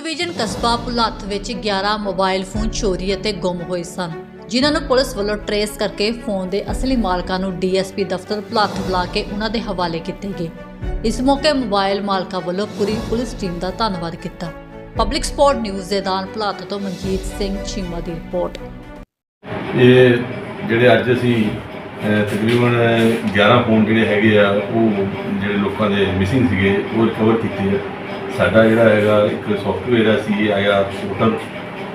Division ਕਸਬਾ ਪੁਲਾਥ ਵਿੱਚ 11 mobile phone ਚੋਰੀ ਅਤੇ ਗੁੰਮ ਹੋਏ ਸਨ। ਜਿਨ੍ਹਾਂ ਨੂੰ ਪੁਲਿਸ ਵੱਲੋਂ ਟਰੇਸ ਕਰਕੇ ਫੋਨ ਦੇ ਅਸਲੀ ਮਾਲਕਾਂ ਨੂੰ ਡੀਐਸਪੀ ਦਫ਼ਤਰ ਪੁਲਾਥ ਬੁਲਾ ਕੇ ਉਹਨਾਂ ਦੇ ਹਵਾਲੇ ਕੀਤੇ ਗਏ। ਇਸ ਮੌਕੇ ਮੋਬਾਈਲ ਮਾਲਕਾਂ ਵੱਲੋਂ ਪੂਰੀ ਪੁਲਿਸ ਟੀਮ ਦਾ ਧੰਨਵਾਦ ਕੀਤਾ। ਪਬਲਿਕ ਸਪੋਰਟ ਨਿਊਜ਼ ਦੇ ਦਾਨ ਪੁਲਾਥ ਤੋਂ ਮਨਜੀਤ ਸਿੰਘ ਚੀਮਾ ਦੀ ਰਿਪੋਰਟ। ਇਹ ਜਿਹੜੇ ਅੱਜ ਅਸੀਂ ਤਕਰੀਬਨ 11 ਫੋਨ ਜਿਹੜੇ ਹੈਗੇ ਆ, ਉਹ ਜਿਹੜੇ ਲੋਕਾਂ ਦੇ ਮਿਸਿੰਗ ਸੀਗੇ, ਉਹ ਰਿਕਵਰ ਕੀਤੇ ਆ। ਸਾਡਾ ਜਿਹੜਾ ਹੈਗਾ, ਇੱਕ ਸੌਫਟਵੇਅਰ ਆ ਸੀ ਆਇਆ ਪੋਰਟਲ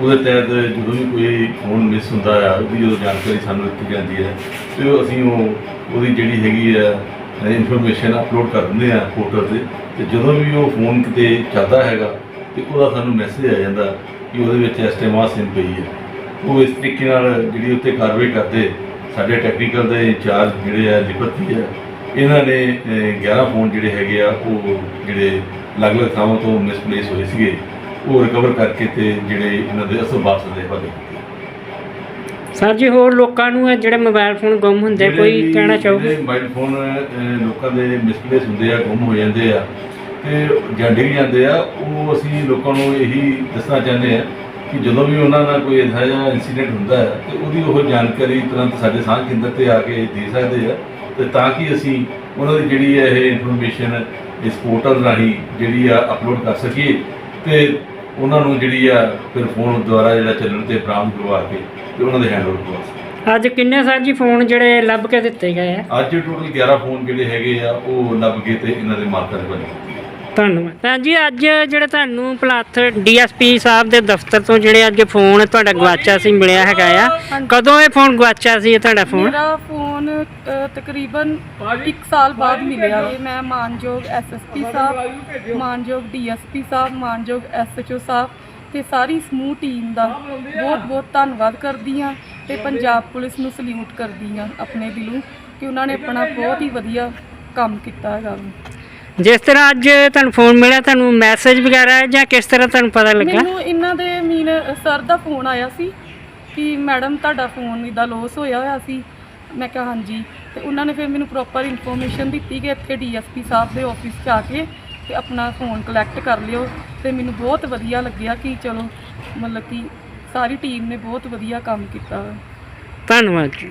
ਉਹਦੇ ਤਹਿਤ ਜਦੋਂ ਵੀ ਕੋਈ ਫੋਨ ਮਿਸ ਹੁੰਦਾ ਆ, ਉਹਦੀ ਜਦੋਂ ਜਾਣਕਾਰੀ ਸਾਨੂੰ ਦਿੱਤੀ ਜਾਂਦੀ ਹੈ ਤੇ ਅਸੀਂ ਉਹ, ਉਹਦੀ ਜਿਹੜੀ ਹੈਗੀ ਆ ਇਨਫੋਰਮੇਸ਼ਨ ਅਪਲੋਡ ਕਰ ਦਿੰਦੇ ਆ ਪੋਰਟਲ ਤੇ ਤੇ ਜਦੋਂ ਵੀ ਉਹ ਫੋਨ ਕਿਤੇ ਚੱਲਦਾ ਹੈਗਾ, ਤੇ ਉਹਦਾ ਸਾਨੂੰ ਮੈਸੇਜ ਆ ਜਾਂਦਾ ਕਿ ਉਹਦੇ ਵਿੱਚ ਇਸ ਟਾਈਮ ਆਹ ਸਿਮ ਪਈ ਹੈ ਉਹ ਇਸ ਤਰੀਕੇ ਨਾਲ ਜਿਹੜੀ ਉੱਤੇ ਕਾਰਵਾਈ ਕਰਦੇ ਸਾਡੇ ਟੈਕਨੀਕਲ ਦੇ ਇੰਚਾਰਜ ਜਿਹੜੇ ਆ ਲਿਪਤੀ ਆ। ਇਹਨਾਂ ਨੇ ਅਹ, 11 ਫੋਨ ਜਿਹੜੇ ਹੈਗੇ ਆ ਉਹ ਜਿਹੜੇ ਅਲੱਗ-ਅਲੱਗ ਥਾਵਾਂ ਤੋਂ ਮਿਸਪਲੇਸ ਹੋਏ ਸੀਗੇ ਉਹ ਰਿਕਵਰ ਕਰਕੇ ਤੇ ਜਿਹੜੇ ਇਹਨਾਂ ਦੇ ਅਸਲ ਵਾਪਸ ਦੇ ਹਵਾਲੇ ਸਰ ਜੀ ਹੋਰ ਲੋਕਾਂ ਨੂੰ ਇਹ ਜਿਹੜੇ ਮੋਬਾਈਲ ਫੋਨ ਗੁੰਮ ਹੁੰਦੇ ਕੋਈ ਕਹਿਣਾ ਚਾਹੋਗੇ? ਮੋਬਾਈਲ ਫੋਨ ਲੋਕਾਂ ਦੇ ਮਿਸਪਲੇਸ ਹੁੰਦੇ ਆ ਗੁੰਮ ਹੋ ਜਾਂਦੇ ਆ ਤੇ ਜਾਂ ਡਿੱਗ ਜਾਂਦੇ ਆ ਉਹ ਅਸੀਂ ਲੋਕਾਂ ਨੂੰ ਇਹੀ ਦੱਸਣਾ ਚਾਹੁੰਦੇ ਆ ਕਿ ਜਦੋਂ ਵੀ ਉਹਨਾਂ ਨਾਲ ਕੋਈ ਇਹੋ ਜਿਹਾ ਇਨਸੀਡੈਂਟ ਹੁੰਦਾ ਹੈ ਤੇ ਉਹਦੀ ਉਹ ਜਾਣਕਾਰੀ ਤੁਰੰਤ ਸਾਡੇ ਸਾਂਝ ਕੇਂਦਰ ਤੇ ਆ ਕੇ ਦੇ ਸਕਦੇ ਆ। ਤੇ ਤਾਂ ਕਿ ਅਸੀਂ ਉਹਨਾਂ ਦੀ ਜਿਹੜੀ ਹੈ ਇਹ ਇਨਫੋਰਮੇਸ਼ਨ ਇਸ ਪੋਰਟਲ ਰਾਹੀਂ ਜਿਹੜੀ ਆ ਅਪਲੋਡ ਕਰ ਸਕੀਏ ਤੇ ਉਹਨਾਂ ਨੂੰ ਜਿਹੜੀ ਆ ਫਿਰ ਫੋਨ ਦੁਆਰਾ ਜਿਹੜਾ ਚੱਲਣ ਤੇ ਬਰਾਮਦ ਕਰਵਾ ਕੇ ਤੇ ਉਹਨਾਂ ਦੇ ਹੈਂਡਓਵਰ ਕਰਵਾ ਸਕੀਏ। ਅੱਜ ਕਿੰਨੇ ਸਰ ਜੀ ਫੋਨ ਜਿਹੜੇ ਲੱਭ ਕੇ ਦਿੱਤੇ ਗਏ ਆ? ਅੱਜ ਟੋਟਲ 11 ਫੋਨ ਜਿਹੜੇ ਹੈਗੇ ਆ ਉਹ ਲੱਭ ਗਏ ਤੇ ਇਹਨਾਂ ਦੇ ਮਾਲਕਾਂ ਦੇ ਬਣੇ। ਧੰਨਵਾਦ। ਤਾਂ ਜੀ ਅੱਜ ਜਿਹੜੇ ਤੁਹਾਨੂੰ ਪਲਾਥ ਡੀਐਸਪੀ ਸਾਹਿਬ ਦੇ ਦਫ਼ਤਰ ਤੋਂ ਜਿਹੜੇ ਅੱਜ ਫੋਨ ਤੁਹਾਡਾ ਗਵਾਚਾ ਸੀ ਮਿਲਿਆ ਹੈਗਾ ਆ। ਕਦੋਂ ਇਹ ਫੋਨ ਗਵਾਚਾ ਸੀ ਇਹ ਤੁਹਾਡਾ ਫੋਨ? ਮੇਰਾ ਫੋਨ ਅ, ਤਕਰੀਬਨ 1 ਸਾਲ ਬਾਅਦ ਮਿਲਿਆ। ਤੇ ਮੈਂ ਮਾਨਯੋਗ ਐਸਐਸਪੀ ਸਾਹਿਬ ਮਾਨਯੋਗ ਡੀਐਸਪੀ ਸਾਹਿਬ ਮਾਨਯੋਗ ਐਸਐਚਓ ਸਾਹਿਬ ਤੇ ਸਾਰੀ ਸਮੂਹ ਟੀਮ ਦਾ ਬਹੁਤ ਬਹੁਤ ਧੰਨਵਾਦ ਕਰਦੀ ਹਾਂ ਤੇ ਪੰਜਾਬ ਪੁਲਿਸ ਨੂੰ ਸਲੂਟ ਕਰਦੀ ਹਾਂ ਆਪਣੇ ਦਿਲੋਂ ਕਿ ਉਹਨਾਂ ਨੇ ਆਪਣਾ ਬਹੁਤ ਹੀ ਵਧੀਆ ਕੰਮ ਕੀਤਾ ਹੈਗਾ। ਜਿਸ ਤਰ੍ਹਾਂ ਅੱਜ ਤੁਹਾਨੂੰ ਫੋਨ ਮਿਲਿਆ ਤੁਹਾਨੂੰ ਮੈਸੇਜ ਵਗੈਰਾ ਜਾਂ ਕਿਸ ਤਰ੍ਹਾਂ ਤੁਹਾਨੂੰ ਪਤਾ ਲੱਗਾ? ਮੈਨੂੰ ਇਹਨਾਂ ਦੇ ਮੀਨ ਸਰ ਦਾ ਫੋਨ ਆਇਆ ਸੀ ਕਿ ਮੈਡਮ ਤੁਹਾਡਾ ਫੋਨ ਇਦਾਂ ਲੋਸ ਹੋਇਆ ਹੋਇਆ ਸੀ। ਮੈਂ ਕਿਹਾ ਹਾਂਜੀ। ਤੇ ਉਹਨਾਂ ਨੇ ਫਿਰ ਮੈਨੂੰ ਪ੍ਰੋਪਰ ਇਨਫੋਰਮੇਸ਼ਨ ਦਿੱਤੀ ਕਿ ਇੱਥੇ ਡੀਐਸਪੀ ਸਾਹਿਬ ਦੇ ਆਫਿਸ 'ਚ ਆ ਕੇ ਤੇ ਆਪਣਾ ਫੋਨ ਕਲੈਕਟ ਕਰ ਲਿਓ। ਤੇ ਮੈਨੂੰ ਬਹੁਤ ਵਧੀਆ ਲੱਗਿਆ ਕਿ ਚਲੋ ਮਤਲਬ ਕਿ ਸਾਰੀ ਟੀਮ ਨੇ ਬਹੁਤ ਵਧੀਆ ਕੰਮ ਕੀਤਾ। ਧੰਨਵਾਦ ਜੀ।